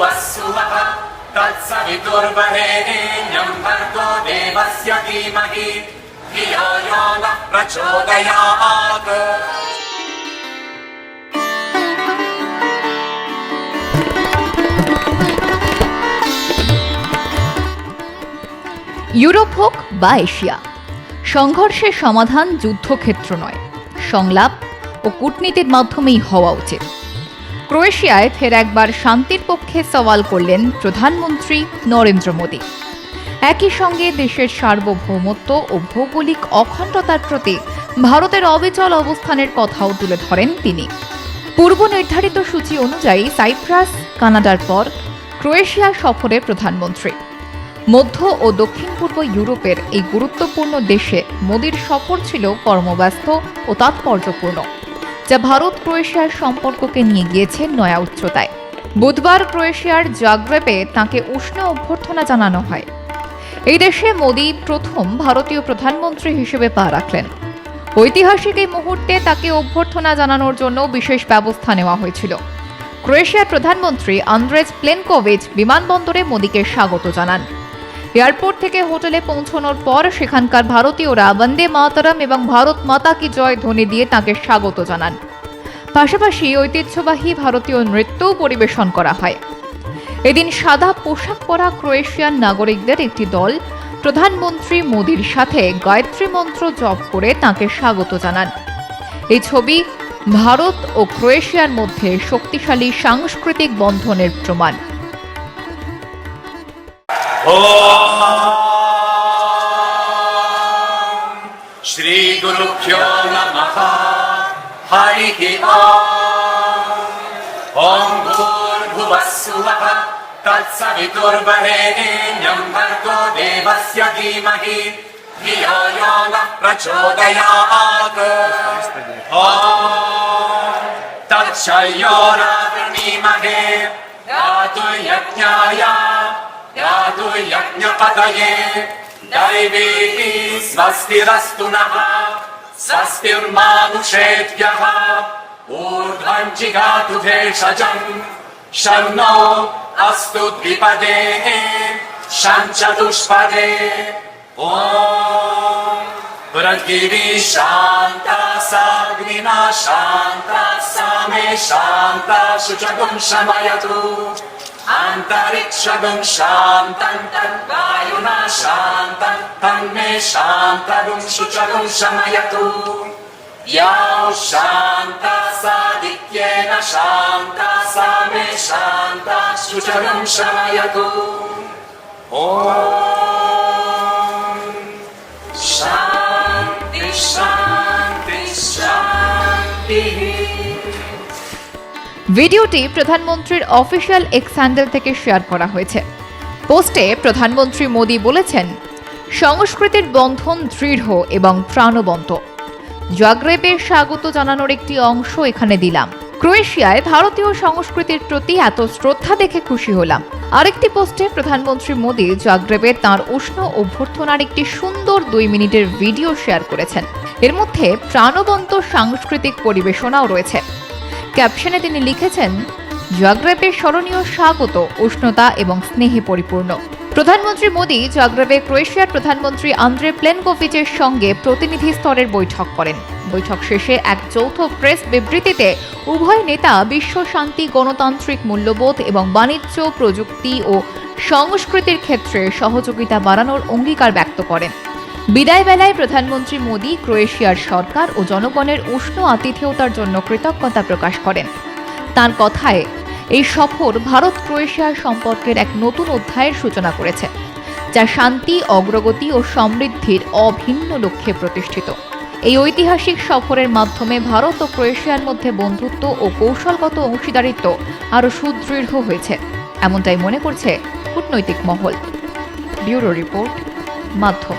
भूर्भुवस्सुवः तत्सवितुर्वरेण्यम् भर्गो देवस्य धीमहि धियो यो नः प्रचोदयात् ইউরোপ হোক বা এশিয়া সংঘর্ষের সমাধান যুদ্ধক্ষেত্র নয় সংলাপ ও কূটনীতির মাধ্যমেই হওয়া উচিত ক্রোয়েশিয়ায় ফের একবার শান্তির পক্ষে সওয়াল করলেন প্রধানমন্ত্রী নরেন্দ্র মোদী। একই সঙ্গে দেশের সার্বভৌমত্ব ও ভৌগোলিক অখণ্ডতার প্রতি ভারতের অবিচল অবস্থানের কথাও তুলে ধরেন তিনি। পূর্ব নির্ধারিত সূচি অনুযায়ী সাইপ্রাস, কানাডার পর ক্রোয়েশিয়া সফরে প্রধানমন্ত্রী। মধ্য ও দক্ষিণ পূর্ব ইউরোপের এই গুরুত্বপূর্ণ দেশে মোদীর সফর ছিল কর্মব্যস্ত ও তাৎপর্যপূর্ণ। যা ভারত ক্রোয়েশিয়ার সম্পর্ককে নিয়ে গিয়েছে নয়া উচ্চতায়। বুধবার ক্রোয়েশিয়ার জাগ্রেবে তাকে উষ্ণ অভ্যর্থনা জানানো হয়। এই দেশে মোদী প্রথম ভারতীয় প্রধানমন্ত্রী হিসেবে পা রাখলেন। ঐতিহাসিক এই মুহূর্তে তাকে অভ্যর্থনা জানানোর জন্য বিশেষ ব্যবস্থা নেওয়া হয়েছিল। ক্রোয়েশিয়ার প্রধানমন্ত্রী আন্দ্রেজ প্লেনকোভিচ বিমানবন্দরে মোদীকে স্বাগত জানান। এয়ারপোর্ট থেকে হোটেলে পৌঁছানোর পর সেখানকার ভারতীয়রা বন্দে মাতরম এবং ভারত মাতা কি জয় ধ্বনি দিয়ে তাকে স্বাগত জানান। পাশাপাশি ঐতিহ্যবাহী ভারতীয় নৃত্যও পরিবেশন করা হয়। এদিন সাদা পোশাক পরা ক্রোয়েশিয়ান নাগরিকদের একটি দল প্রধানমন্ত্রী মোদীর সাথে গায়ত্রী মন্ত্র জপ করে তাকে স্বাগত জানান। এই ছবি ভারত ও ক্রোয়েশিয়ার মধ্যে শক্তিশালী সাংস্কৃতিক বন্ধনের প্রমাণ। श्रीगुरुभ्यो नमः हरिः ओम् ॐ भूर्भुवः सुवः तत्सवितुर्वरेण्यम् भर्गो देवस्य धीमहि धियो यो नः प्रचोदयात् ॐ तत्शयोरावृणीमहे यातु यज्ञाय यातु यज्ञपतये दैवी स्वस्तिरस्तु नः स्वस्तिर्मानुषेभ्यः। ऊर्ध्वम् जिगातु भेषजम् शन्नो अस्तु द्विपदे शञ्चतुष्पदे। पृथिवी शान्ता साग्निना शान्ता सा मे शान्ता शुचगुं शमयतु अन्तरिक्षगुं शान्तम् तद्वायुना शान्तम् तन्मे शान्तगुं शुचगुं शमयतु या शान्ता सादित्येन शान्ता सा मे शान्ता शुचगुं शमयतु ॐ ভিডিওটি প্রধানমন্ত্রীর অফিসিয়াল এক্স হ্যান্ডেল থেকে শেয়ার করা হয়েছে। পোস্টে প্রধানমন্ত্রী মোদী বলেছেন, সংস্কৃতির বন্ধন দৃঢ় এবং প্রাণবন্ত। জাগ্রেবে স্বাগত জানানোর একটি অংশ এখানে দিলাম। ক্রোয়েশিয়ায় ভারতীয় সংস্কৃতির প্রতি এত শ্রদ্ধা দেখে খুশি হলাম। আরেকটি পোস্টে প্রধানমন্ত্রী মোদী জাগ্রেবে তার উষ্ণ অভ্যর্থনার একটি সুন্দর দুই মিনিটের ভিডিও শেয়ার করেছেন। এর মধ্যে প্রাণবন্ত সাংস্কৃতিক পরিবেশনাও রয়েছে। ক্যাপশনে তিনি লিখেছেন জাগ্রেবের স্মরণীয় স্বাগত, উষ্ণতা এবং স্নেহে পরিপূর্ণ। প্রধানমন্ত্রী মোদী জাগ্রেবে ক্রোয়েশিয়ার প্রধানমন্ত্রী আন্দ্রে প্লেনকোভিচের সঙ্গে প্রতিনিধি স্তরের বৈঠক করেন। বৈঠক শেষে এক যৌথ প্রেস বিবৃতিতে উভয় নেতা বিশ্ব শান্তি, গণতান্ত্রিক মূল্যবোধ এবং বাণিজ্য, প্রযুক্তি ও সংস্কৃতির ক্ষেত্রে সহযোগিতা বাড়ানোর অঙ্গীকার ব্যক্ত করেন। বিদায় বেলায় প্রধানমন্ত্রী মোদী ক্রোয়েশিয়ার সরকার ও জনগণের উষ্ণ আতিথেয়তার জন্য কৃতজ্ঞতা প্রকাশ করেন। তার কথায়, এই সফর ভারত ক্রোয়েশিয়ার সম্পর্কের এক নতুন অধ্যায়ের সূচনা করেছে, যা শান্তি, অগ্রগতি ও সমৃদ্ধির অভিন্ন লক্ষ্যে প্রতিষ্ঠিত। এই ঐতিহাসিক সফরের মাধ্যমে ভারত ও ক্রোয়েশিয়ার মধ্যে বন্ধুত্ব ও কৌশলগত অংশীদারিত্ব আরও সুদৃঢ় হয়েছে, এমনটাই মনে করছে কূটনৈতিক মহল। ব্যুরো রিপোর্ট, মাধ্যম।